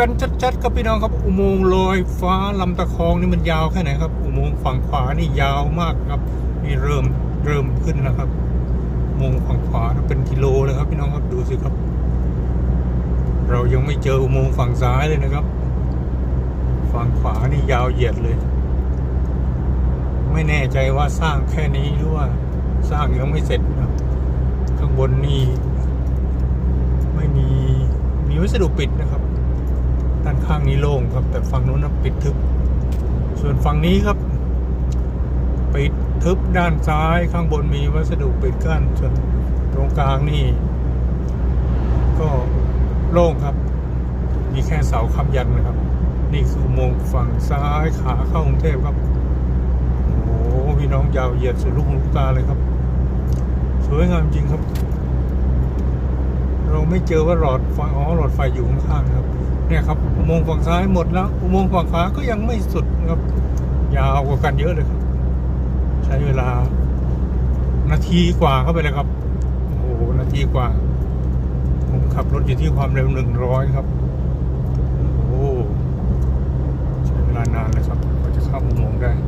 กันชัดๆครับพี่น้องครับอุโมงค์ลอยฟ้าลำตะคองนี่มันยาวแค่ไหนครับ อุโมงค์ฝั่งขวานี่ยาวมากครับนี่เริ่มเริ่มขึ้นแล้วครับอุโมงค์ฝั่งขวานะเป็นกิโลเลยครับพี่น้องครับดูสิครับ เรายังไม่เจออุโมงค์ฝั่งซ้ายเลยนะครับ ฝั่งขวานี่ยาวเหยียดเลย ไม่แน่ใจว่าสร้างแค่นี้หรือว่าสร้างยังไม่เสร็จนะข้างบนนี่ไม่มีมีวัสดุปิดนะครับ ด้านข้างนี้โล่งครับ แต่ฝั่งนู้นนะปิดทึบ ส่วนฝั่งนี้ครับ ปิดทึบด้านซ้ายข้างบนมีวัสดุปิดกั้นส่วนตรงกลางนี่ ก็โล่งครับ มีแค่เสาค้ำยันนะครับ นี่คืออุโมงฝั่งซ้ายขาเข้ากรุงเทพครับโอ้โหพี่น้องยาวเหยียดสุดลูกหูลูกตาเลยครับ สวยงามจริงครับ เราไม่เจอว่าหลอดไฟอ๋อหลอดไฟอยู่ข้างๆครับ เนี่ยครับอุโมงค์ฝั่งซ้ายหมดแล้วอุโมงค์ฝั่งขวาก็ยังไม่สุดครับ ยาวกว่ากันเยอะเลยครับ ใช้เวลา นาทีกว่าเข้าไปเลยครับโอ้โหนาทีกว่าผมขับรถอยู่ที่ความเร็วหนึ่งร้อยครับ